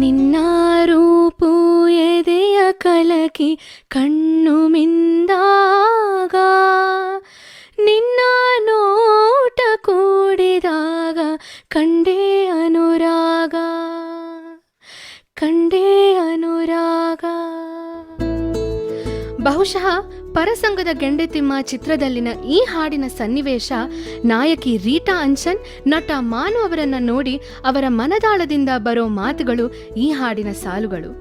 ನಿನ್ನ ರೂಪು ಎದೆಯ ಕಲಕಿ ಕಣ್ಣು ಮಿಂದಾಗ ಬಹುಶಃ ಪರಸಂಗದ ಗೆಂಡೆತಿಮ್ಮ ಚಿತ್ರದಲ್ಲಿನ ಈ ಹಾಡಿನ ಸನ್ನಿವೇಶ ನಾಯಕಿ ರೀಟಾ ಅಂಚನ್, ನಟ ಮಾನು ಅವರನ್ನ ನೋಡಿ ಅವರ ಮನದಾಳದಿಂದ ಬರೋ ಮಾತುಗಳು ಈ ಹಾಡಿನ ಸಾಲುಗಳು.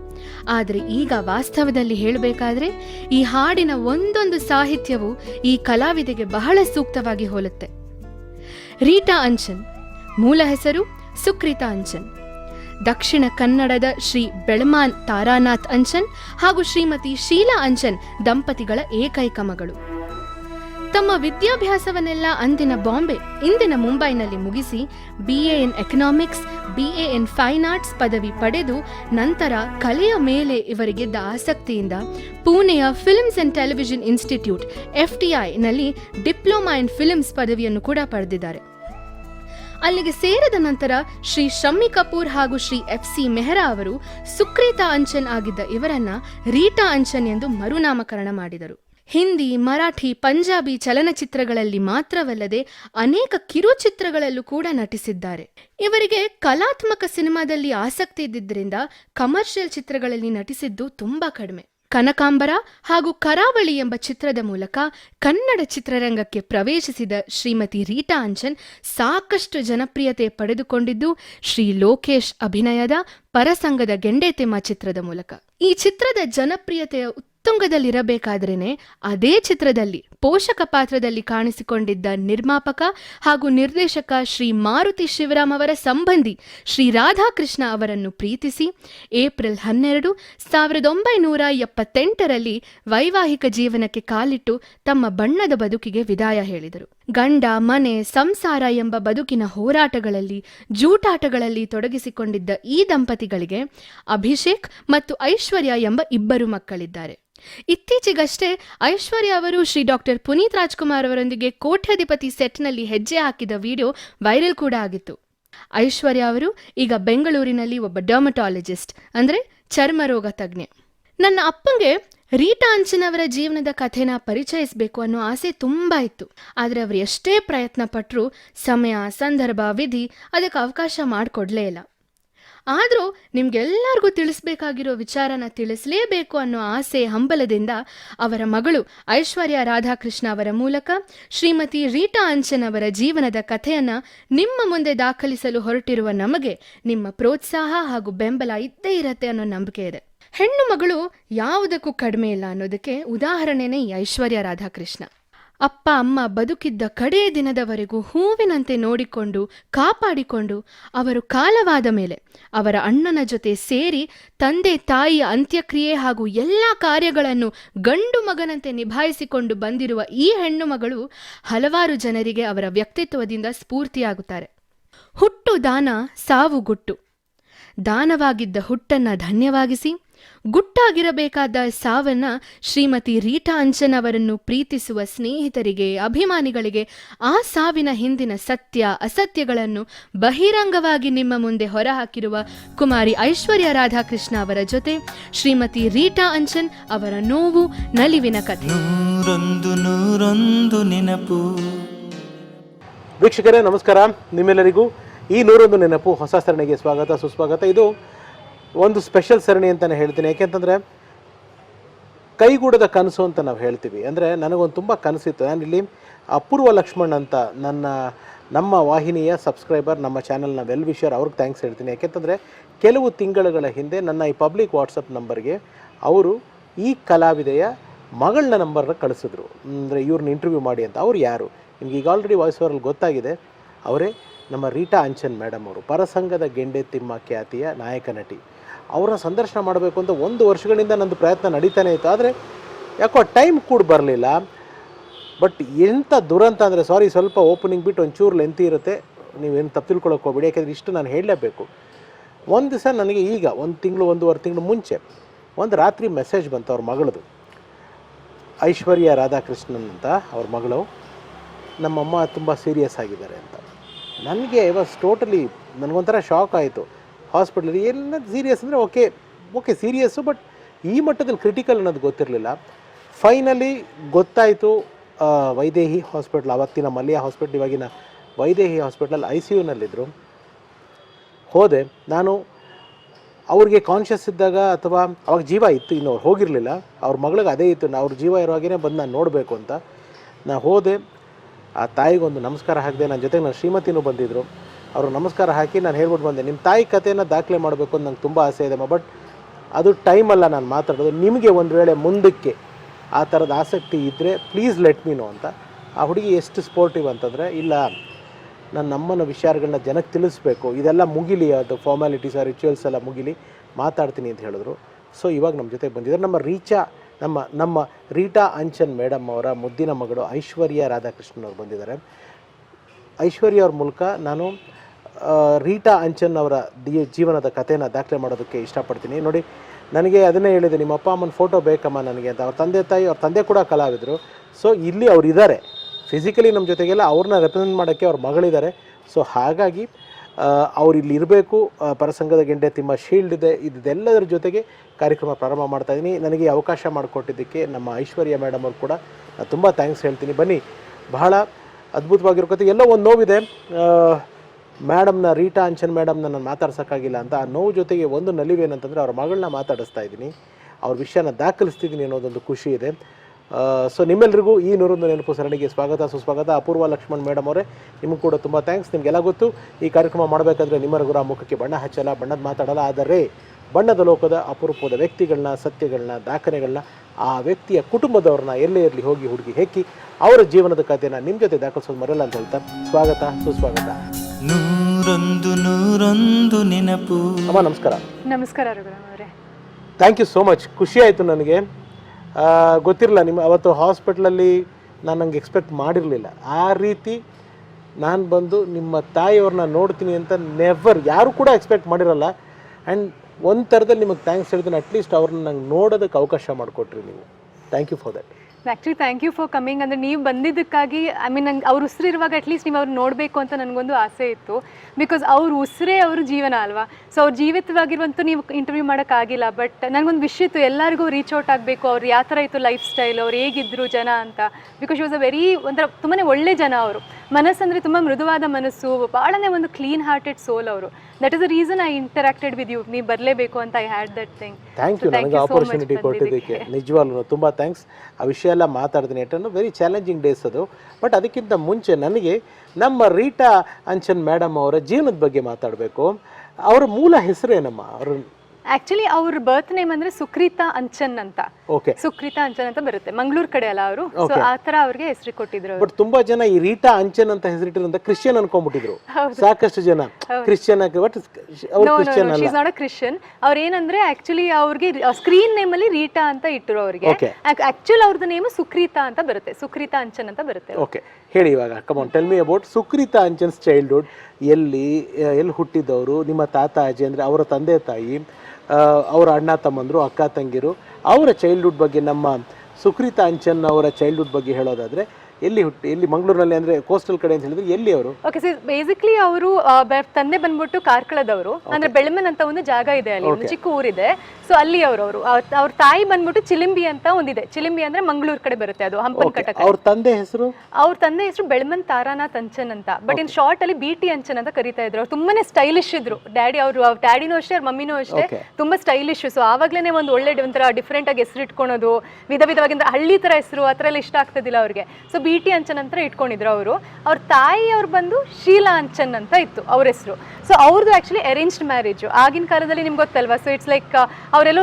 ಆದರೆ ಈಗ ವಾಸ್ತವದಲ್ಲಿ ಹೇಳಬೇಕಾದ್ರೆ ಈ ಹಾಡಿನ ಒಂದೊಂದು ಸಾಹಿತ್ಯವು ಈ ಕಲಾವಿದೆಗೆ ಬಹಳ ಸೂಕ್ತವಾಗಿ ಹೋಲುತ್ತೆ. ರೀಟಾ ಅಂಚನ್, ಮೂಲ ಹೆಸರು ಸುಕ್ರಿತಾ ಅಂಚನ್. ದಕ್ಷಿಣ ಕನ್ನಡದ ಶ್ರೀ ಬೆಳಮಾನ್ ತಾರಾನಾಥ್ ಅಂಚನ್ ಹಾಗೂ ಶ್ರೀಮತಿ ಶೀಲಾ ಅಂಚನ್ ದಂಪತಿಗಳ ಏಕೈಕ ಮಗಳು. ತಮ್ಮ ವಿದ್ಯಾಭ್ಯಾಸವನ್ನೆಲ್ಲ ಅಂದಿನ ಬಾಂಬೆ, ಇಂದಿನ ಮುಂಬೈನಲ್ಲಿ ಮುಗಿಸಿ BA in economics BA in fine arts ಪದವಿ ಪಡೆದು ನಂತರ ಕಲೆಯ ಮೇಲೆ ಇವರಿಗಿದ್ದ ಆಸಕ್ತಿಯಿಂದ ಪುಣೆಯ ಫಿಲ್ಮ್ಸ್ ಅಂಡ್ ಟೆಲಿವಿಷನ್ ಇನ್ಸ್ಟಿಟ್ಯೂಟ್ ಎಫ್ಟಿಐನಲ್ಲಿ ಡಿಪ್ಲೊಮಾ ಇನ್ ಫಿಲ್ಮ್ಸ್ ಪದವಿಯನ್ನು ಕೂಡ ಪಡೆದಿದ್ದಾರೆ. ಅಲ್ಲಿಗೆ ಸೇರಿದ ನಂತರ ಶ್ರೀ ಶಮ್ಮಿ ಕಪೂರ್ ಹಾಗೂ ಶ್ರೀ ಎಫ್ ಸಿ ಮೆಹ್ರಾ ಅವರು ಸುಕ್ರೀತಾ ಅಂಚನ್ ಆಗಿದ್ದ ಇವರನ್ನ ರೀಟಾ ಅಂಚನ್ ಎಂದು ಮರುನಾಮಕರಣ ಮಾಡಿದರು. ಹಿಂದಿ, ಮರಾಠಿ, ಪಂಜಾಬಿ ಚಲನಚಿತ್ರಗಳಲ್ಲಿ ಮಾತ್ರವಲ್ಲದೆ ಅನೇಕ ಕಿರುಚಿತ್ರಗಳಲ್ಲೂ ಕೂಡ ನಟಿಸಿದ್ದಾರೆ. ಇವರಿಗೆ ಕಲಾತ್ಮಕ ಸಿನಿಮಾದಲ್ಲಿ ಆಸಕ್ತಿ ಇದ್ದಿದ್ದರಿಂದ ಕಮರ್ಷಿಯಲ್ ಚಿತ್ರಗಳಲ್ಲಿ ನಟಿಸಿದ್ದು ತುಂಬಾ ಕಡಿಮೆ. ಕನಕಾಂಬರ ಹಾಗೂ ಕರಾವಳಿ ಎಂಬ ಚಿತ್ರದ ಮೂಲಕ ಕನ್ನಡ ಚಿತ್ರರಂಗಕ್ಕೆ ಪ್ರವೇಶಿಸಿದ ಶ್ರೀಮತಿ ರೀಟಾ ಅಂಚನ್ ಸಾಕಷ್ಟು ಜನಪ್ರಿಯತೆ ಪಡೆದುಕೊಂಡಿದ್ದು, ಶ್ರೀ ಲೋಕೇಶ್ ಅಭಿನಯದ ಪರಸಂಗದ ಗೆಂಡೆತೆಮ್ಮ ಚಿತ್ರದ ಮೂಲಕ. ಈ ಚಿತ್ರದ ಜನಪ್ರಿಯತೆಯ ಉತ್ತುಂಗದಲ್ಲಿರಬೇಕಾದ್ರೇನೆ, ಅದೇ ಚಿತ್ರದಲ್ಲಿ ಪೋಷಕ ಪಾತ್ರದಲ್ಲಿ ಕಾಣಿಸಿಕೊಂಡಿದ್ದ ನಿರ್ಮಾಪಕ ಹಾಗೂ ನಿರ್ದೇಶಕ ಶ್ರೀ ಮಾರುತಿ ಶಿವರಾಮ್ ಅವರ ಸಂಬಂಧಿ ಶ್ರೀ ರಾಧಾಕೃಷ್ಣ ಅವರನ್ನು ಪ್ರೀತಿಸಿ ಏಪ್ರಿಲ್ ಹನ್ನೆರಡು ಸಾವಿರದ ಒಂಬೈನೂರ ಎಪ್ಪತ್ತೆಂಟರಲ್ಲಿ ವೈವಾಹಿಕ ಜೀವನಕ್ಕೆ ಕಾಲಿಟ್ಟು ತಮ್ಮ ಬಣ್ಣದ ಬದುಕಿಗೆ ವಿದಾಯ ಹೇಳಿದರು. ಗಂಡ, ಮನೆ, ಸಂಸಾರ ಎಂಬ ಬದುಕಿನ ಹೋರಾಟಗಳಲ್ಲಿ, ಜೂಟಾಟಗಳಲ್ಲಿ ತೊಡಗಿಸಿಕೊಂಡಿದ್ದ ಈ ದಂಪತಿಗಳಿಗೆ ಅಭಿಷೇಕ್ ಮತ್ತು ಐಶ್ವರ್ಯ ಎಂಬ ಇಬ್ಬರು ಮಕ್ಕಳಿದ್ದಾರೆ. ಇತ್ತೀಚೆಗಷ್ಟೇ ಐಶ್ವರ್ಯ ಅವರು ಶ್ರೀ ಡಾಕ್ಟರ್ ಪುನೀತ್ ರಾಜ್ಕುಮಾರ್ ಅವರೊಂದಿಗೆ ಕೋಟ್ಯಾಧಿಪತಿ ಸೆಟ್ನಲ್ಲಿ ಹೆಜ್ಜೆ ಹಾಕಿದ ವಿಡಿಯೋ ವೈರಲ್ ಕೂಡ ಆಗಿತ್ತು. ಐಶ್ವರ್ಯ ಅವರು ಈಗ ಬೆಂಗಳೂರಿನಲ್ಲಿ ಒಬ್ಬ ಡರ್ಮಟಾಲಜಿಸ್ಟ್, ಅಂದ್ರೆ ಚರ್ಮರೋಗ ತಜ್ಞೆ. ನನ್ನ ಅಪ್ಪಂಗೆ ರೀಟಾ ಅಂಚನ್ ಅವರ ಜೀವನದ ಕಥೆನ ಪರಿಚಯಿಸಬೇಕು ಅನ್ನೋ ಆಸೆ ತುಂಬಾ ಇತ್ತು. ಆದರೆ ಅವರು ಎಷ್ಟೇ ಪ್ರಯತ್ನ ಪಟ್ಟರೂ ಸಮಯ, ಸಂದರ್ಭ, ವಿಧಿ ಅದಕ್ಕೆ ಅವಕಾಶ ಮಾಡಿಕೊಡ್ಲೇ ಇಲ್ಲ. ಆದರೂ ನಿಮ್ಗೆಲ್ಲರಿಗೂ ತಿಳಿಸ್ಬೇಕಾಗಿರೋ ವಿಚಾರನ ತಿಳಿಸಲೇಬೇಕು ಅನ್ನೋ ಆಸೆ, ಹಂಬಲದಿಂದ ಅವರ ಮಗಳು ಐಶ್ವರ್ಯ ರಾಧಾಕೃಷ್ಣ ಅವರ ಮೂಲಕ ಶ್ರೀಮತಿ ರೀಟಾ ಅಂಚನ್ ಅವರ ಜೀವನದ ಕಥೆಯನ್ನ ನಿಮ್ಮ ಮುಂದೆ ದಾಖಲಿಸಲು ಹೊರಟಿರುವ ನಮಗೆ ನಿಮ್ಮ ಪ್ರೋತ್ಸಾಹ ಹಾಗೂ ಬೆಂಬಲ ಇದ್ದೇ ಇರತ್ತೆ ಅನ್ನೋ ನಂಬಿಕೆ ಇದೆ. ಹೆಣ್ಣು ಮಗಳು ಯಾವುದಕ್ಕೂ ಕಡಿಮೆ ಇಲ್ಲ ಅನ್ನೋದಕ್ಕೆ ಉದಾಹರಣೆನೇ ಐಶ್ವರ್ಯ ರಾಧಾಕೃಷ್ಣ. ಅಪ್ಪ, ಅಮ್ಮ ಬದುಕಿದ್ದ ಕಡೇ ದಿನದವರೆಗೂ ಹೂವಿನಂತೆ ನೋಡಿಕೊಂಡು, ಕಾಪಾಡಿಕೊಂಡು ಅವರು ಕಾಲವಾದ ಮೇಲೆ ಅವರ ಅಣ್ಣನ ಜೊತೆ ಸೇರಿ ತಂದೆ, ತಾಯಿಯ ಅಂತ್ಯಕ್ರಿಯೆ ಹಾಗೂ ಎಲ್ಲ ಕಾರ್ಯಗಳನ್ನು ಗಂಡು ಮಗನಂತೆ ನಿಭಾಯಿಸಿಕೊಂಡು ಬಂದಿರುವ ಈ ಹೆಣ್ಣು ಮಗಳು ಹಲವಾರು ಜನರಿಗೆ ಅವರ ವ್ಯಕ್ತಿತ್ವದಿಂದ ಸ್ಫೂರ್ತಿಯಾಗುತ್ತಾರೆ. ಹುಟ್ಟು ದಾನ ಸಾವು ಗುಟ್ಟು. ದಾನವಾಗಿದ್ದ ಹುಟ್ಟನ್ನು ಧನ್ಯವಾಗಿಸಿ ಗುಟ್ಟಾಗಿರಬೇಕಾದ ಸಾವನ್ನ ಶ್ರೀಮತಿ ರೀಟಾ ಅಂಚನ್ ಅವರನ್ನು ಪ್ರೀತಿಸುವ ಸ್ನೇಹಿತರಿಗೆ ಅಭಿಮಾನಿಗಳಿಗೆ ಆ ಸಾವಿನ ಹಿಂದಿನ ಸತ್ಯ ಅಸತ್ಯಗಳನ್ನು ಬಹಿರಂಗವಾಗಿ ನಿಮ್ಮ ಮುಂದೆ ಹೊರಹಾಕಿರುವ ಕುಮಾರಿ ಐಶ್ವರ್ಯ ರಾಧಾಕೃಷ್ಣ ಅವರ ಜೊತೆ ಶ್ರೀಮತಿ ರೀಟಾ ಅಂಚನ್ ಅವರ ನೋವು ನಲಿವಿನ ಕಥೆ. ನೂರೊಂದು ನೂರೊಂದು ನೆನಪು. ವೀಕ್ಷಕರೇ ನಮಸ್ಕಾರ. ನಿಮ್ಮೆಲ್ಲರಿಗೂ ಈ ನೂರೊಂದು ನೆನಪು ಹೊಸ ಸರಣಿಗೆ ಸ್ವಾಗತ ಸುಸ್ವಾಗತ. ಇದು ಒಂದು ಸ್ಪೆಷಲ್ ಸರಣಿ ಅಂತಲೇ ಹೇಳ್ತೀನಿ. ಯಾಕೆಂತಂದರೆ ಕೈಗೂಡದ ಕನಸು ಅಂತ ನಾವು ಹೇಳ್ತೀವಿ. ಅಂದರೆ ನನಗೊಂದು ತುಂಬ ಕನಸಿತ್ತು. ನಾನು ಇಲ್ಲಿ ಅಪೂರ್ವ ಲಕ್ಷ್ಮಣ್ ಅಂತ ನನ್ನ, ನಮ್ಮ ವಾಹಿನಿಯ ಸಬ್ಸ್ಕ್ರೈಬರ್ ನಮ್ಮ ಚಾನಲ್ನ ವೆಲ್ ವಿಷರ್ ಅವ್ರಿಗೆ ಥ್ಯಾಂಕ್ಸ್ ಹೇಳ್ತೀನಿ. ಯಾಕೆಂತಂದರೆ ಕೆಲವು ತಿಂಗಳುಗಳ ಹಿಂದೆ ನನ್ನ ಈ ಪಬ್ಲಿಕ್ ವಾಟ್ಸಪ್ ನಂಬರ್ಗೆ ಅವರು ಈ ಕಲಾವಿದೆಯ ಮಗಳನ್ನ ನಂಬರ್ನ ಕಳಿಸಿದ್ರು. ಅಂದರೆ ಇವ್ರನ್ನ ಇಂಟರ್ವ್ಯೂ ಮಾಡಿ ಅಂತ. ಅವ್ರು ಯಾರು? ನಿಮ್ಗೆ ಈಗ ಆಲ್ರೆಡಿ ವಾಯ್ಸ್ ಓವರಲ್ಲಿ ಗೊತ್ತಾಗಿದೆ. ಅವರೇ ನಮ್ಮ ರೀಟಾ ಅಂಚನ್ ಮೇಡಮ್ ಅವರು. ಪರಸಂಗದ ಗೆಂಡೆ ತಿಮ್ಮ ಖ್ಯಾತಿಯ ನಾಯಕ ನಟಿ. ಅವರ ಸಂದರ್ಶನ ಮಾಡಬೇಕು ಅಂತ ಒಂದು ವರ್ಷಗಳಿಂದ ನಂದು ಪ್ರಯತ್ನ ನಡೀತಾನೆ ಇತ್ತು. ಆದರೆ ಯಾಕೋ ಟೈಮ್ ಕೂಡ ಬರಲಿಲ್ಲ. ಬಟ್ ಎಂಥ ದುರಂತ ಅಂದರೆ ಸಾರಿ ಸ್ವಲ್ಪ ಓಪನಿಂಗ್ ಬಿಟ್ಟು ಒಂಚೂರು ಲೆಂತಿ ಇರುತ್ತೆ. ನೀವೇನು ತಪ್ಪು ತಿಳ್ಕೊಳಕ್ಕೆ ಹೋಗ್ಬಿಡಿ. ಯಾಕೆಂದರೆ ಇಷ್ಟು ನಾನು ಹೇಳಲೇಬೇಕು. ಒಂದು ದಿವಸ ನನಗೆ ಈಗ ಒಂದು ತಿಂಗಳು, ಒಂದೂವರೆ ತಿಂಗಳು ಮುಂಚೆ ಒಂದು ರಾತ್ರಿ ಮೆಸೇಜ್ ಬಂತು ಅವ್ರ ಮಗಳದು. ಐಶ್ವರ್ಯ ರಾಧಾಕೃಷ್ಣನ್ ಅಂತ ಅವ್ರ ಮಗಳು. ನಮ್ಮಮ್ಮ ತುಂಬ ಸೀರಿಯಸ್ ಆಗಿದ್ದಾರೆ ಅಂತ. ನನಗೆ ವಾಸ್ ಟೋಟಲಿ ನನಗೊಂಥರ ಶಾಕ್ ಆಯಿತು. ಹಾಸ್ಪಿಟ್ಲಲ್ಲಿ ಎಲ್ಲ ಸೀರಿಯಸ್ ಅಂದರೆ ಓಕೆ ಓಕೆ ಸೀರಿಯಸ್ಸು ಬಟ್ ಈ ಮಟ್ಟದಲ್ಲಿ ಕ್ರಿಟಿಕಲ್ ಅನ್ನೋದು ಗೊತ್ತಿರಲಿಲ್ಲ. ಫೈನಲಿ ಗೊತ್ತಾಯಿತು ವೈದೇಹಿ ಹಾಸ್ಪಿಟ್ಲ್ ಅವತ್ತಿನ ಮಲ್ಯ ಹಾಸ್ಪಿಟ್ಲ್ ಇವಾಗಿನ ವೈದೇಹಿ ಹಾಸ್ಪಿಟ್ಲಲ್ಲಿ ಐ ಸಿ ಯುನಲ್ಲಿದ್ದರು ಹೋದೆ, ನಾನು ಅವ್ರಿಗೆ ಕಾನ್ಷಿಯಸ್ ಇದ್ದಾಗ ಅಥವಾ ಅವಾಗ ಜೀವ ಇತ್ತು, ಇನ್ನು ಅವ್ರು ಹೋಗಿರಲಿಲ್ಲ. ಅವ್ರ ಮಗಳಿಗೆ ಅದೇ ಇತ್ತು ನಾ ಅವ್ರ ಜೀವ ಇರುವಾಗೇ ಬಂದು ನಾನು ನೋಡಬೇಕು ಅಂತ. ನಾನು ಹೋದೆ, ಆ ತಾಯಿಗೊಂದು ನಮಸ್ಕಾರ ಹಾಕಿದೆ ನನ್ನ ಜೊತೆಗೆ ನನ್ನ ಶ್ರೀಮತಿನೂ ಬಂದಿದ್ದರು ಅವರು ನಮಸ್ಕಾರ ಹಾಕಿ ನಾನು ಹೇಳ್ಬಿಟ್ಟು ಬಂದೆ, ನಿಮ್ಮ ತಾಯಿ ಕಥೆಯನ್ನು ದಾಖಲೆ ಮಾಡಬೇಕು ಅಂತ ನಂಗೆ ತುಂಬ ಆಸೆ ಇದೆ, ಬಟ್ ಅದು ಟೈಮ್ ಅಲ್ಲ, ನಾನು ಮಾತಾಡೋದು. ನಿಮಗೆ ಒಂದು ವೇಳೆ ಮುಂದಕ್ಕೆ ಆ ಥರದ ಆಸಕ್ತಿ ಇದ್ದರೆ ಪ್ಲೀಸ್ ಲೆಟ್ ಮೀನು ಅಂತ. ಆ ಹುಡುಗಿ ಎಷ್ಟು ಸ್ಪೋರ್ಟಿವ್ ಅಂತಂದರೆ, ಇಲ್ಲ, ನಾನು ನಮ್ಮನ್ನು ವಿಚಾರಗಳನ್ನ ಜನಕ್ಕೆ ತಿಳಿಸ್ಬೇಕು. ಇದೆಲ್ಲ ಮುಗಿಲಿ, ಅದು ಫಾರ್ಮ್ಯಾಲಿಟೀಸ್ ಆ ರಿಚುವಲ್ಸ್ ಎಲ್ಲ ಮುಗಿಲಿ, ಮಾತಾಡ್ತೀನಿ ಅಂತ ಹೇಳಿದ್ರು. ಸೊ ಇವಾಗ ನಮ್ಮ ಜೊತೆಗೆ ಬಂದಿದ್ದಾರೆ. ನಮ್ಮ ರೀಚಾ, ನಮ್ಮ ನಮ್ಮ ರೀಟಾ ಅಂಚನ್ ಮೇಡಮ್ ಅವರ ಮುದ್ದಿನ ಮಗಳು ಐಶ್ವರ್ಯ ರಾಧಾಕೃಷ್ಣನ್ ಅವರು ಬಂದಿದ್ದಾರೆ. ಐಶ್ವರ್ಯ ಅವ್ರ ಮೂಲಕ ನಾನು ರೀಟಾ ಅಂಚನ್ ಅವರ ಜೀವನದ ಕಥೆನ ದಾಖಲೆ ಮಾಡೋದಕ್ಕೆ ಇಷ್ಟಪಡ್ತೀನಿ. ನೋಡಿ, ನನಗೆ ಅದನ್ನೇ ಹೇಳಿದೆ ನಿಮ್ಮ ಅಪ್ಪ ಅಮ್ಮನ ಫೋಟೋ ಬೇಕಮ್ಮ ನನಗೆ ಅಂತ. ಅವ್ರ ತಂದೆ ತಾಯಿ, ಅವ್ರ ತಂದೆ ಕೂಡ ಕಲಾವಿದರು. ಸೊ ಇಲ್ಲಿ ಅವ್ರು ಇದ್ದಾರೆ ಫಿಸಿಕಲಿ ನಮ್ಮ ಜೊತೆಗೆಲ್ಲ ಅವ್ರನ್ನ ರೆಪ್ರೆಸೆಂಟ್ ಮಾಡೋಕ್ಕೆ ಅವ್ರ ಮಗಳಿದ್ದಾರೆ ಸೊ ಹಾಗಾಗಿ ಇಲ್ಲಿ ಇರಬೇಕು. ಪರಸಂಗದ ಗೆಂಡೆ ತಿಮ್ಮ ಶೀಲ್ಡ್ ಇದೆ. ಇದೆಲ್ಲದರ ಜೊತೆಗೆ ಕಾರ್ಯಕ್ರಮ ಪ್ರಾರಂಭ ಮಾಡ್ತಾ ಇದ್ದೀನಿ. ನನಗೆ ಅವಕಾಶ ಮಾಡಿಕೊಟ್ಟಿದ್ದಕ್ಕೆ ನಮ್ಮ ಐಶ್ವರ್ಯ ಮೇಡಮ್ ಅವ್ರು ಕೂಡ ತುಂಬ ಥ್ಯಾಂಕ್ಸ್ ಹೇಳ್ತೀನಿ. ಬನ್ನಿ, ಬಹಳ ಅದ್ಭುತವಾಗಿರೋ ಕಥೆ ಎಲ್ಲೋ ಒಂದು ನೋವಿದೆ. ಮೇಡಮ್ನ ರೀಟಾ ಅಂಚನ್ ಮೇಡಮ್ನ ನಾನು ಮಾತಾಡ್ಸೋಕ್ಕಾಗಿಲ್ಲ ಅಂತ ಆ ನೋವು ಜೊತೆಗೆ ಒಂದು ನಲಿವೇನಂತಂದರೆ ಅವ್ರ ಮಗಳನ್ನ ಮಾತಾಡಿಸ್ತಾ ಇದ್ದೀನಿ. ಅವ್ರ ವಿಷಯನ ದಾಖಲಿಸ್ತಿದ್ದೀನಿ ಅನ್ನೋದೊಂದು ಖುಷಿ ಇದೆ. ಸೊ ನಿಮ್ಮೆಲ್ಲರಿಗೂ ಈ ನೂರೊಂದು ನೆನಪು ಸರಣಿಗೆ ಸ್ವಾಗತ. ಸುಸ್ವಾಗತ. ಅಪೂರ್ವ ಲಕ್ಷ್ಮಣ್ ಮೇಡಮ್ ಅವರೇ, ನಿಮಗೂ ಕೂಡ ತುಂಬ ಥ್ಯಾಂಕ್ಸ್ ನಿಮಗೆಲ್ಲ ಗೊತ್ತು. ಈ ಕಾರ್ಯಕ್ರಮ ಮಾಡಬೇಕಾದ್ರೆ ನಿಮ್ಮ ಆ ಮುಖಕ್ಕೆ ಬಣ್ಣ ಹಚ್ಚಲ್ಲ, ಬಣ್ಣದ ಮಾತಾಡಲ್ಲ. ಆದರೆ ಬಣ್ಣದ ಲೋಕದ ಅಪರೂಪದ ವ್ಯಕ್ತಿಗಳನ್ನ ಸತ್ಯಗಳನ್ನ ದಾಖಲೆಗಳನ್ನ ಆ ವ್ಯಕ್ತಿಯ ಕುಟುಂಬದವ್ರನ್ನ ಎಲ್ಲೇ ಇರಲಿ ಹೋಗಿ ಹುಡುಗಿ ಹೆಕ್ಕಿ ಅವರ ಜೀವನದ ಕಥೆನ ನಿಮ್ಮ ಜೊತೆ ದಾಖಲಿಸೋದು ಮರಲ್ಲ ಅಂತ ಹೇಳ್ತಾ ಸ್ವಾಗತ ಸುಸ್ವಾಗತ. ನೂರೊಂದು ನೂರೊಂದು ನೆನಪು. ಅಮ್ಮ ನಮಸ್ಕಾರ. ನಮಸ್ಕಾರ ಥ್ಯಾಂಕ್ ಯು ಸೋ ಮಚ್ ಖುಷಿ ಆಯಿತು ನನಗೆ. ಗೊತ್ತಿರಲಿಲ್ಲ ನಿಮ್ಮ ಅವತ್ತು ಹಾಸ್ಪಿಟ್ಲಲ್ಲಿ ನಾನು ನಂಗೆ ಎಕ್ಸ್ಪೆಕ್ಟ್ ಮಾಡಿರಲಿಲ್ಲ. ಆ ರೀತಿ ನಾನು ಬಂದು ನಿಮ್ಮ ತಾಯಿಯವ್ರನ್ನ ನೋಡ್ತೀನಿ ಅಂತ ನೆವರ್ ಯಾರು ಕೂಡ ಎಕ್ಸ್ಪೆಕ್ಟ್ ಮಾಡಿರಲ್ಲ. ಆ್ಯಂಡ್ ಒಂದು ಥರದಲ್ಲಿ ನಿಮಗೆ ಥ್ಯಾಂಕ್ಸ್ ಹೇಳ್ತೀನಿ ಅಟ್ಲೀಸ್ಟ್ ಅವ್ರನ್ನ ನಂಗೆ ನೋಡೋದಕ್ಕೆ ಅವಕಾಶ ಮಾಡಿಕೊಟ್ರಿ ನೀವು. Thank you for that actually thank you for coming ಅಂದರೆ ನೀವು ಬಂದಿದ್ದಕ್ಕಾಗಿ ಐ ಮೀನ್ ನಂಗೆ ಅವ್ರ ಉಸಿರಿರುವಾಗ ಅಟ್ಲೀಸ್ಟ್ ನೀವು ಅವ್ರು ನೋಡಬೇಕು ಅಂತ ನನಗೊಂದು ಆಸೆ ಇತ್ತು. ಬಿಕಾಸ್ ಅವ್ರ ಉಸಿರೇ ಅವ್ರ ಜೀವನ ಅಲ್ವಾ? ಸೊ ಅವ್ರ ಜೀವಿತವಾಗಿರುವಂತೂ ನೀವು ಇಂಟರ್ವ್ಯೂ ಮಾಡೋಕ್ಕಾಗಿಲ್ಲ ಬಟ್ ನನಗೊಂದು ವಿಷಯ ಇತ್ತು ಎಲ್ಲರಿಗೂ ರೀಚ್ ಔಟ್ ಆಗಬೇಕು, ಅವ್ರು ಯಾವ ಥರ ಇತ್ತು ಲೈಫ್ ಸ್ಟೈಲ್ ಅವ್ರು ಹೇಗಿದ್ರು ಜನ ಅಂತ. ಬಿಕಾಸ್ ವಾಸ್ ಅ ವೆರಿ ಒಂಥರ ತುಂಬಾ ಒಳ್ಳೆ ಜನ ಅವರು. ಮನಸ್ಸಂದರೆ ತುಂಬ ಮೃದುವಾದ ಮನಸ್ಸು ಭಾಳನೇ ಒಂದು ಕ್ಲೀನ್ ಹಾರ್ಟೆಡ್ ಸೋಲ್ ಅವರು. That is the reason I interacted with you ನೀ ಬರಲೇಬೇಕು ಅಂತ I had that thing thank you ನನಗೆ ಆಪರ್ಚುನಿಟಿ ಕೊಟ್ಟಿದ್ದಕ್ಕೆ. ನಿಜವಾಗ್ಲೂ ತುಂಬ ಥ್ಯಾಂಕ್ಸ್ ಆ ವಿಷಯ ಎಲ್ಲ ಮಾತಾಡ್ತೀನಿ. ಯಾಕಂದ್ರೆ ವೆರಿ ಚಾಲೆಂಜಿಂಗ್ ಡೇಸ್ ಅದು. ಬಟ್ ಅದಕ್ಕಿಂತ ಮುಂಚೆ ನನಗೆ ನಮ್ಮ ರೀಟಾ ಅಂಚನ್ ಮೇಡಮ್ ಅವರ ಜೀವನದ ಬಗ್ಗೆ ಮಾತಾಡಬೇಕು. ಅವರ ಮೂಲ ಹೆಸರೇನಮ್ಮ? ಅವರು ಆ್ಯಕ್ಚುಲಿ ಅವ್ರ ಬರ್ತ್ ನೇಮ್ ಅಂದರೆ ಸುಕ್ರೀತಾ ಅಂಚನ್ ಅಂತ. ಓಕೆ ಸುಕ್ರಿತಾ ಅಂಚನ್ ಅಂತ ಬರುತ್ತೆ. ಮಂಗಳೂರು ಕಡೆ ಅಲ್ಲ ಅವರು. ಸೊ ಆ ತರ ಅವ್ರಿಗೆ ಹೆಸರು ಕೊಟ್ಟಿದ್ರು. ಬಟ್ ತುಂಬಾ ಜನ ಈ ರೀಟಾ ಅಂಚನ್ ಅಂತ ಹೆಸರಿಟ್ಟಿರಂತ ಕ್ರಿಶ್ಚಿಯನ್ ಅನ್ಕೊಂಡ್ಬಿಟ್ಟಿದ್ರು. ಸಾಕಷ್ಟು ಜನ. ಕ್ರಿಶ್ಚಿಯನ್ ಬಟ್ ಅವ್ರು ಕ್ರಿಶ್ಚಿಯನ್ ಅಲ್ಲ. ಶೀಸ್ ನಾಟ್ ಅ ಕ್ರಿಶ್ಚಿಯನ್ ಅವ್ರ ಏನಂದ್ರೆ ಆಕ್ಚುಲಿ ಅವ್ರಿಗೆ ಸ್ಕ್ರೀನ್ ನೇಮ್ ಅಲ್ಲಿ ರೀಟಾ ಅಂತ ಇಟ್ಟರು ಅವರಿಗೆ. ಆಕ್ಚುಲ್ ಅವ್ರದ್ದು ನೇಮ್ ಸುಕ್ರೀತಾ ಅಂತ ಬರುತ್ತೆ. ಸುಕ್ರಿತಾ ಅಂಚನ್ ಅಂತ ಬರುತ್ತೆ. ಓಕೆ ಹೇಳಿ ಇವಾಗ. On tell me about Sukrita Anchan's childhood ಎಲ್ಲಿ ಎಲ್ಲಿ ಹುಟ್ಟಿದವರು? ನಿಮ್ಮ ತಾತ ಅಜ್ಜಿ ಅಂದ್ರೆ ಅವರ ತಂದೆ ತಾಯಿ. ಅವರ ಅಣ್ಣ ತಮ್ಮಂದರು, ಅಕ್ಕ ತಂಗಿರು. ಅವರ ಚೈಲ್ಡ್ಹುಡ್ ಬಗ್ಗೆ ನಮ್ಮ ಸುಕ್ರಿತಾ ಅಂಚನ್ ಅವರ ಚೈಲ್ಡ್ಹುಡ್ ಬಗ್ಗೆ ಹೇಳೋದಾದರೆ ಎಲ್ಲಿ ಹುಟ್ಟಿ ಎಲ್ಲಿ ಮಂಗಳೂರಿನಲ್ಲಿ ಅಂದ್ರೆ ಕೋಸ್ಟಲ್ ಕಡೆ ಅಂತ ಹೇಳಿದ್ರೆ ಎಲ್ಲಿ ಅವರು? ಓಕೆ ಸರ್ ಬೇಸಿಕ್ಲಿ ಅವರು ತಂದೆ ಬಂದ್ಬಿಟ್ಟು ಕಾರ್ಕಳದವರು. ಅಂದ್ರೆ ಬೆಳಮನ್ ಅಂತ ಒಂದು ಜಾಗ ಇದೆ ಅಲ್ಲಿ ಒಂದು ಚಿಕ್ಕ ಊರಿದೆ. ಸೊ ಅಲ್ಲಿ ಅವರು ಅವರು ಅವ್ರ ತಾಯಿ ಬಂದ್ಬಿಟ್ಟು ಚಿಲಿಂಬಿ ಅಂತ ಒಂದಿದೆ. ಚಿಲಿಂಬಿ ಅಂದ್ರೆ ಮಂಗಳೂರು ಕಡೆ ಬರುತ್ತೆ ಅದು ಹಂಪನ್ ಕಟಕ. ಅವ್ರ ತಂದೆ ಹೆಸರು? ಅವ್ರ ತಂದೆ ಹೆಸರು ಬೆಳಮನ್ ತಾರಾನಾಥ್ ಅಂಚನ್ ಅಂತ. ಬಟ್ ಇನ್ ಶಾರ್ಟ್ ಅಲ್ಲಿ ಬಿ ಟಿ ಅಂಚನ್ ಅಂತ ಕರಿತಾ ಇದ್ರು. ಅವ್ರು ತುಂಬಾನೇ ಸ್ಟೈಲಿಶ್ ಇದ್ರು. ಡ್ಯಾಡಿ ಅವರು ಡ್ಯಾಡಿನೂ ಅಷ್ಟೇ ಅವ್ರ ಮಮ್ಮಿನೂ ಅಷ್ಟೇ ತುಂಬಾ ಸ್ಟೈಲಿಶ್ ಸೊ ಆವಾಗ್ಲೇ ಒಂದು ಒಳ್ಳೆ ಒಂಥರ ಡಿಫ್ರೆಂಟ್ ಆಗಿ ಹೆಸರು ಇಟ್ಕೊಳೋದು ವಿಧ ವಿಧವಾಗಿ ಹಳ್ಳಿ ತರ ಹೆಸರು ಆ ಎಲ್ಲ ಇಷ್ಟ ಆಗ್ತದಿಲ್ಲ ಅವ್ರಿಗೆ. ಸೊ ಬಿ ಟಿ ಅಂಚನ್ ಅಂತ ಇಟ್ಕೊಂಡಿದ್ರು ಅವರು. ಅವ್ರ ತಾಯಿ ಅವ್ರು ಬಂದು ಶೀಲಾ ಅಂಚನ್ ಅಂತ ಇತ್ತು, ಅವ್ರ ಹೆಸರು. ಸೊ ಅವ್ರದ್ದು ಆಕ್ಚುಲಿ ಅರೇಂಜ್ಡ್ ಮ್ಯಾರೇಜ್ ಆಗಿನ ಕಾಲದಲ್ಲಿ ನಿಮ್ಗೆ ಗೊತ್ತಲ್ವಾ? ಸೊ ಇಟ್ಸ್ ಲೈಕ್ ಅವರೆಲ್ಲೂ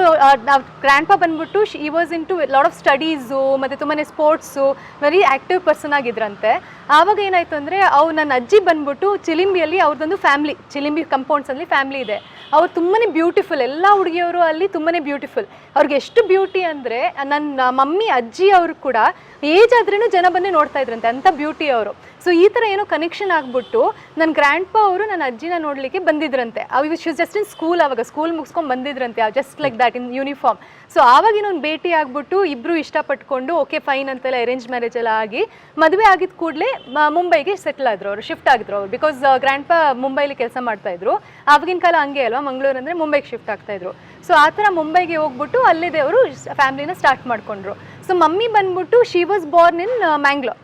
ಗ್ರ್ಯಾಂಡ್ ಪಾ ಬಂದ್ಬಿಟ್ಟು ಈ was into lot of studies ಮತ್ತು ತುಂಬಾ ಸ್ಪೋರ್ಟ್ಸು ವೆರಿ ಆ್ಯಕ್ಟಿವ್ ಪರ್ಸನ್ ಆಗಿದ್ರಂತೆ. ಆವಾಗ ಏನಾಯ್ತು ಅಂದರೆ ಅವು ನನ್ನ ಅಜ್ಜಿ ಬಂದ್ಬಿಟ್ಟು ಚಿಲಿಂಬಿಯಲ್ಲಿ ಅವ್ರದ್ದೊಂದು ಫ್ಯಾಮಿಲಿ ಚಿಲಿಂಬಿ ಕಂಪೌಂಡ್ಸಲ್ಲಿ ಫ್ಯಾಮಿಲಿ ಇದೆ. ಅವ್ರು ತುಂಬಾ ಬ್ಯೂಟಿಫುಲ್ ಎಲ್ಲ ಹುಡುಗಿಯವರು ಅಲ್ಲಿ ತುಂಬಾ ಬ್ಯೂಟಿಫುಲ್ ಅವ್ರಿಗೆ ಎಷ್ಟು ಬ್ಯೂಟಿ ಅಂದರೆ, ನನ್ನ ಮಮ್ಮಿ, ಅಜ್ಜಿ ಅವರು ಕೂಡ ಏಜ್ ಆದ್ರೂ ಜನ ಬಂದು ನೋಡ್ತಾ ಇದ್ರಂತೆ. ಅಂತ ಬ್ಯೂಟಿ ಅವರು. ಸೊ ಈ ಥರ ಏನೋ ಕನೆಕ್ಷನ್ ಆಗಿಬಿಟ್ಟು ನನ್ನ ಗ್ರ್ಯಾಂಡ್ ಪಾ ಅವರು ನನ್ನ ಅಜ್ಜಿನ ನೋಡಲಿಕ್ಕೆ ಬಂದಿದ್ರಂತೆ. ಅವು ಶಿ ಜಸ್ಟ್ ಇನ್ ಸ್ಕೂಲ್ ಆವಾಗ ಸ್ಕೂಲ್ ಮುಗಿಸ್ಕೊಂಡು ಬಂದಿದ್ರಂತೆ just like that in uniform so ಆವಾಗ ಇನ್ನೊಂದು ಭೇಟಿ ಆಗಿಬಿಟ್ಟು ಇಬ್ಬರು ಇಷ್ಟಪಟ್ಕೊಂಡು ಓಕೆ ಫೈನ್ ಅಂತೆಲ್ಲ ಅರೇಂಜ್ ಮ್ಯಾರೇಜ್ ಎಲ್ಲ ಆಗಿ ಮದುವೆ ಆಗಿದ ಕೂಡಲೇ ಮುಂಬೈಗೆ ಸೆಟ್ಲ್ ಆದರು ಅವರು ಶಿಫ್ಟ್ ಆಗಿದ್ರು ಅವರು. ಬಿಕಾಸ್ ಗ್ರ್ಯಾಂಡ್ ಪಾ ಮುಂಬೈಲಿ ಕೆಲಸ ಮಾಡ್ತಾಯಿದ್ರು ಆವಾಗಿನ ಕಾಲ ಹಂಗೆ ಅಲ್ವಾ, ಮಂಗಳೂರು ಅಂದರೆ ಮುಂಬೈಗೆ ಶಿಫ್ಟ್ ಆಗ್ತಾಯಿದ್ರು ಸೊ ಆ ಥರ ಮುಂಬೈಗೆ ಹೋಗ್ಬಿಟ್ಟು ಅಲ್ಲಿದೆ ಅವರು ಫ್ಯಾಮಿಲಿನ ಸ್ಟಾರ್ಟ್ ಮಾಡ್ಕೊಂಡ್ರು. ಸೊ ಮಮ್ಮಿ ಬಂದ್ಬಿಟ್ಟು she was born in Mangalore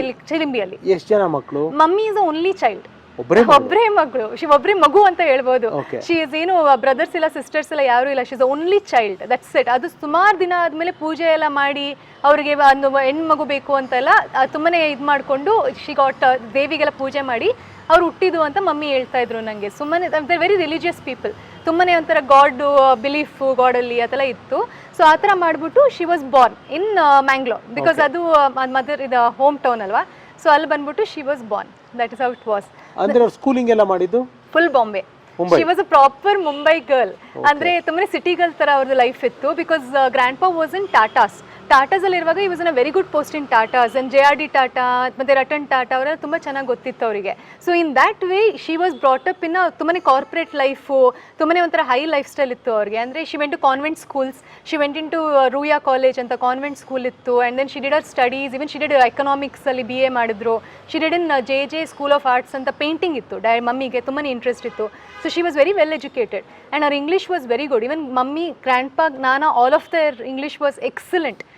ಇಲ್ಲಿ ಚಿಲಿಂಬಿಯಲ್ಲಿ. ಎಷ್ಟು ಜನ ಮಕ್ಕಳು ಮಮ್ಮಿ ಇಸ್ ಓನ್ಲಿ ಚೈಲ್ಡ್ ಒಬ್ಬರೇ ಮಗಳು. ಶಿ ಒಬ್ಬರೇ ಮಗು ಅಂತ ಹೇಳ್ಬೋದು. ಶಿ ಇಸ್ ಏನು ಬ್ರದರ್ಸ್ ಇಲ್ಲ ಸಿಸ್ಟರ್ಸ್ ಇಲ್ಲ ಯಾರು ಇಲ್ಲ. She is only child that's it ಅದು ಸುಮಾರು ದಿನ ಆದ್ಮೇಲೆ ಪೂಜೆ ಎಲ್ಲ ಮಾಡಿ ಅವ್ರಿಗೆ ಒಂದು ಹೆಣ್ಮಗು ಬೇಕು ಅಂತೆಲ್ಲ ತುಂಬಾನೇ ಇದು ಮಾಡಿಕೊಂಡು ಶಿ ಗಾಟ್ ದೇವಿಗೆಲ್ಲ ಪೂಜೆ ಮಾಡಿ ಅವ್ರು ಹುಟ್ಟಿದ್ದು ಅಂತ ಮಮ್ಮಿ ಹೇಳ್ತಾ ಇದ್ರು ನನಗೆ ಸುಮ್ಮನೆ ದ ವೆರಿ ರಿಲಿಜಿಯಸ್ ಪೀಪಲ್ ತುಂಬಾನೇ ಒಂಥರ ಗಾಡ್ ಬಿಲೀಫ್ ಗಾಡಲ್ಲಿ ಅದೆಲ್ಲ ಇತ್ತು. ಸೊ ಆ ಥರ ಮಾಡಿಬಿಟ್ಟು she was born in Mangalore because ಅದು ಮದರ್ ಇದು ಹೋಮ್ ಟೌನ್ ಅಲ್ವಾ? ಸೊ ಅಲ್ಲಿ ಬಂದ್ಬಿಟ್ಟು she was born that is how it was ಅಂದ್ರೆ ಸ್ಕೂಲಿಂಗ್ ಎಲ್ಲ ಮಾಡಿದ್ದು? Full Bombay. She was a proper Mumbai girl ಅಂದ್ರೆ ತುಂಬಾ ಸಿಟಿ ಗರ್ಲ್ ತರ ಅವ್ರದ್ದು ಲೈಫ್ ಇತ್ತು because grandpa was in Tatas Tatas ಅಲ್ಲಿ ಇರುವಾಗ he was in a very good post in Tatas and J R D Tata ಮತ್ತೆ ರಟನ್ ಟಾಟಾ ಅವರೆಲ್ಲ ತುಂಬಾ ಚೆನ್ನಾಗಿ ಗೊತ್ತಿತ್ತು ಅವರಿಗೆ. So in that way she was brought up in ತುಂಬಾನೇ ಕಾರ್ಪೊರೇಟ್ ಲೈಫು ತುಂಬಾ ಒಂಥರ ಹೈ ಲೈಫ್ ಸ್ಟೈಲ್ ಇತ್ತು ಅವ್ರಿಗೆ. ಅಂದ್ರೆ she went to convent schools she went into Ruia college ಅಂತ ಕಾನ್ವೆಂಟ್ ಸ್ಕೂಲ್ ಇತ್ತು. And then she did her studies even she did economics ಅಲ್ಲಿ B A ಮಾಡಿದ್ರು. She did in J J school of arts ಅಂತ painting ಇತ್ತು. ಡೈ ಮಮ್ಮಿಗೆ ತುಂಬಾ interest ಇತ್ತು. So she was very well educated and ಅವ್ರ English was very good even mummy grandpa nana all of their English was excellent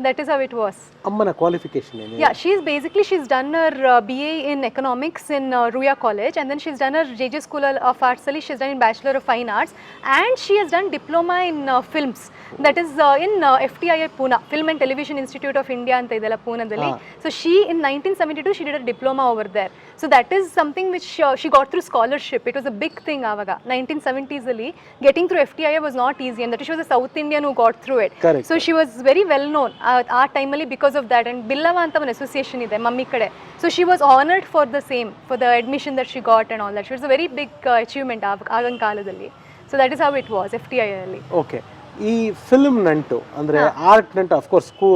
That is how it was. Ammana qualification. Yeah, yeah, she's basically she's done her uh, BA in economics in uh, Ruya College, and then she's done her JJ School of Arts. She's done in Bachelor of Fine Arts, and she has done diploma in uh, films. That is uh, in uh, FTI Pune, Film and Television Institute of India and Taidala Pune. Ah. So she in 1972 she did a diploma over there. So that is something which uh, she got through scholarship. It was a big thing avaga. 1970s ali getting through FTI was not easy, and that she was a South Indian who got through it. Correct. So she was very well known. ಆ ಟೈಮಲ್ಲಿ because of that and Billava ಅಂತ ಒಂದು association ಇದೆ mummy ಕಡೆ. So she was honoured for the same for the admission that she got and all that she was a very big achievement ಆಗಿನ ಕಾಲದಲ್ಲಿ. So that is how it was F T I ಅಲ್ಲಿ. Okay ಈ film ನಂಟು ಅಂದ್ರೆ art ನಂಟು of course ಸ್ಕೂ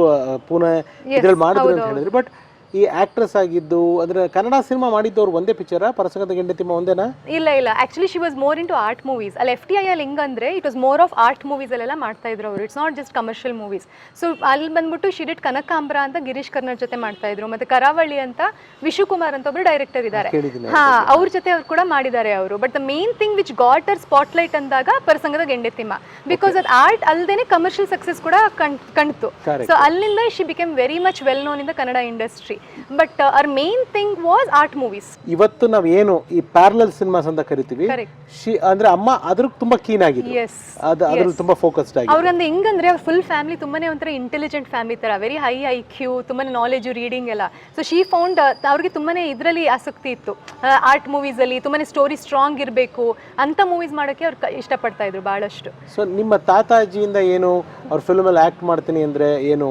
ಪುಣೆ ಇದ್ರಲ್ಲಿ ಮಾಡಿದ್ರು ಅಂತ ಹೇಳಿದ್ರು ಬಟ್ ಈ ಆಕ್ಟ್ರೆಸ್ ಆಗಿದ್ದು ಅಂದ್ರೆ ಕನ್ನಡ ಸಿನಿಮಾ ಮಾಡಿದ್ದವ್ರು ಒಂದೇ ಪಿಕ್ಚರ ಪರಸಂಗದ ಗೆಂಡತಿಮ್ಮ ಒಂದೇನಾ? ಇಲ್ಲ ಇಲ್ಲ. Actually she was more into art movies ಅಲ್ಲಿ ಎಫ್ ಟಿ ಐ ಅಲ್ಲಿ ಅಂದ್ರೆ it was more of art movies ಅಲ್ಲೆಲ್ಲ ಮಾಡ್ತಾ ಇದ್ರು ಅವರು. It's not just commercial movies so ಅಲ್ಲಿ ಬಂದ್ಬಿಟ್ಟು ಶಿಡಿಟ್ ಕನಕಾಂಬ್ರ ಅಂತ ಗಿರೀಶ್ ಕರ್ನಾಡ್ ಜೊತೆ ಮಾಡ್ತಾ ಇದ್ರು. ಮತ್ತೆ ಕರಾವಳಿ ಅಂತ ವಿಶುಕುಮಾರ್ ಅಂತ ಒಬ್ರು ಡೈರೆಕ್ಟರ್ ಇದ್ದಾರೆ ಹಾ ಅವ್ರ ಜೊತೆ ಅವ್ರು ಕೂಡ ಮಾಡಿದ್ದಾರೆ ಅವರು. But the main thing which got her spotlight ಅಂದಾಗ ಪರಸಂಗದ ಗೆಂಡೆತಿಮ್ಮ ಬಿಕಾಸ್ ಅದು ಆರ್ಟ್ ಅಲ್ಲದೆ ಕಮರ್ಷಿಯಲ್ ಸಕ್ಸಸ್ ಕೂಡ ಕಣ್ ಕಣ್ತು. ಸೊ ಅಲ್ಲಿಂದ she became very much well known in the Kannada industry but her main thing was art movies ಇವತ್ತು ನಾವ್ ಏನು ಈ ಪ್ಯಾರಲಲ್ ಸಿನಿಮಾಸ್ ಅಂತ ಕರಿತೀವಿ. ಶಿ ಅಂದ್ರೆ ಅಮ್ಮ ಅದ್ರ ತುಂಬಾ ಕೀನ್ ಆಗಿದೆ ಎಸ್ ಅದು ಅದ್ರಲ್ಲಿ ತುಂಬಾ ಫೋಕಸ್ಡ್ ಆಗಿ ಅವ್ರಂದ್ರೆ ಹೆಂಗಂದ್ರೆ ಅವ್ರ ಫುಲ್ ಫ್ಯಾಮಿಲಿ ತುಂಬಾನೇ ಒಂಥರ ಇಂಟೆಲಿಜೆಂಟ್ ಫ್ಯಾಮಿಲಿ ತರ ವೆರಿ ಹೈ ಐ ಕ್ಯೂ ತುಂಬಾನೇ ನಾಲೆಜ್ ರೀಡಿಂಗ್ ಎಲ್ಲ. ಸೊ ಶಿ ಫೌಂಡ್ ಅವ್ರಿಗೆ ತುಂಬಾನೇ ಇದರಲ್ಲಿ ಆಸಕ್ತಿ ಇತ್ತು. ಆರ್ಟ್ ಮೂವೀಸ್ ಅಲ್ಲಿ ತುಂಬಾನೇ ಸ್ಟೋರಿ ಸ್ಟ್ರಾಂಗ್ ಇರಬೇಕು ಅಂತ ಮೂವೀಸ್ ಮಾಡೋಕೆ ಅವ್ರು ಇಷ್ಟಪಡ್ತಾ ಇದ್ರು ಬಹಳಷ್ಟು ಸೊ ನಿಮ್ಮ ತಾತಾಜಿಯಿಂದ ಏನು ಅವ್ರ ಫಿಲ್ಮ್ ಅಲ್ಲಿ ಆಕ್ಟ್ ಮಾಡ್ತೀನಿ ಅಂದ್ರೆ ಏನು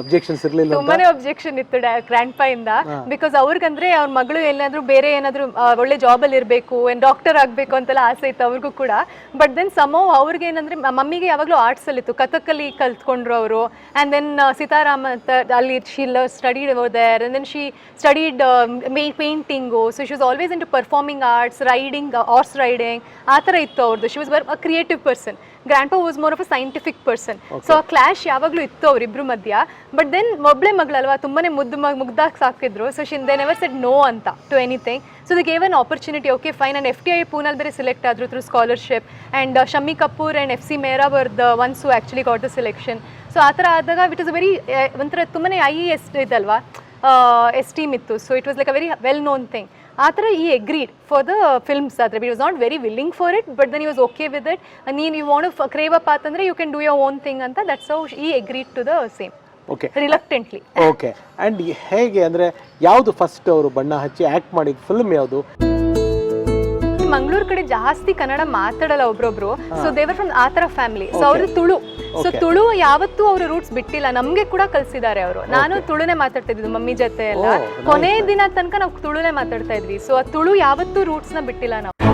ಅಬ್ಜೆಕ್ಷನ್ಸ್ ಇರಲಿಲ್ಲ ತುಂಬಾನೇ ಅಬ್ಜೆಕ್ಷನ್ ಇತ್ತು ಗ್ರ್ಯಾಂಡ್ ಪಾ ಇಂದ. ಬಿಕಾಸ್ ಅವ್ರಿಗಂದ್ರೆ ಅವ್ರ ಮಗಳು ಏನಾದ್ರು ಬೇರೆ ಏನಾದ್ರು ಒಳ್ಳೆ ಜಾಬ್ ಅಲ್ಲಿ ಇರಬೇಕು ಏನ್ ಡಾಕ್ಟರ್ ಆಗ್ಬೇಕು ಅಂತೆಲ್ಲ ಆಸೆ ಇತ್ತು ಅವ್ರಿಗೂ ಕೂಡ. ಬಟ್ ದೆನ್ ಸಮೋ ಅವ್ರಿಗೆ ಏನಂದ್ರೆ ಮಮ್ಮಿಗೆ ಯಾವಾಗಲೂ ಆರ್ಟ್ಸ್ ಅಲ್ಲಿ ಇತ್ತು. ಕಥಕ್ಕಲ್ಲಿ ಕಲ್ತ್ಕೊಂಡ್ರು ಅವರು. ಅಂಡ್ ದೆನ್ ಸೀತಾರಾಮ್ ಅಂತ ಅಲ್ಲಿ she studied over there and then she studied painting so she was always into performing arts riding horse riding ಆ ಥರ ಇತ್ತು ಅವ್ರದ್ದು she was a creative person grandpa was more of a scientific person so ಆ clash ಯಾವಾಗಲೂ ಇತ್ತು ಅವರಿಬ್ರು ಮಧ್ಯ. But then ಒಬ್ಳೆ ಮಗಳಲ್ವಾ ತುಂಬಾನೇ ಮುದ್ದು ಮಗ್ ಮುಗ್ದಾಗಿ ಸಾಕಿದ್ರು so since they never set no ಅಂತ to anything so the gave an opportunity okay fine and F T I ಪೂನಲ್ಲಿ ಬೇರೆ ಸೆಲೆಕ್ಟ್ ಆದ್ರು through scholarship and Shammi Kapoor and F C Mehra were the ones who actually got the selection so ಆ ಥರ ಆದಾಗ it is very ಒಂಥರ ತುಂಬಾನೇ I E S ಇದಲ್ವಾ S team ಇತ್ತು. So it was like a very well known thing ಆ ಥರ he agreed for the films ಆದರೆ B was not very willing for it but then he was okay with it ನೀನು you want crave up ಅಂತಂದ್ರೆ you can do your own thing ಅಂತ that's how he agreed to the same okay reluctantly okay and ಹೇಗೆ ಅಂದ್ರೆ ಯಾವುದು first ಅವರು ಬಣ್ಣ ಹಚ್ಚಿ act ಮಾಡಿದ ಫಿಲ್ಮ್ ಯಾವುದು? ಮಂಗಳೂರು ಕಡೆ ಜಾಸ್ತಿ ಕನ್ನಡ ಮಾತಾಡಲ್ಲ ಒಬ್ರೊಬ್ರು. ಸೊ ದೇವರ್ ಫ್ರಮ್ ಆ ಥರ ಫ್ಯಾಮಿಲಿ ಸೊ ಅವ್ರದ್ದು ತುಳು. ಸೊ ತುಳು ಯಾವತ್ತೂ ಅವರು ರೂಟ್ಸ್ ಬಿಟ್ಟಿಲ್ಲ. ನಮ್ಗೆ ಕೂಡ ಕಲ್ಸಿದ್ದಾರೆ ಅವರು. ನಾನು ತುಳುನೇ ಮಾತಾಡ್ತಾ ಇದ್ದು ಮಮ್ಮಿ ಜೊತೆ ಎಲ್ಲ. ಕೊನೆ ದಿನ ತನಕ ನಾವು ತುಳುನೇ ಮಾತಾಡ್ತಾ ಇದ್ವಿ. ಸೊ ಆ ತುಳು ಯಾವತ್ತೂ ರೂಟ್ಸ್ನ ಬಿಟ್ಟಿಲ್ಲ ನಾವು.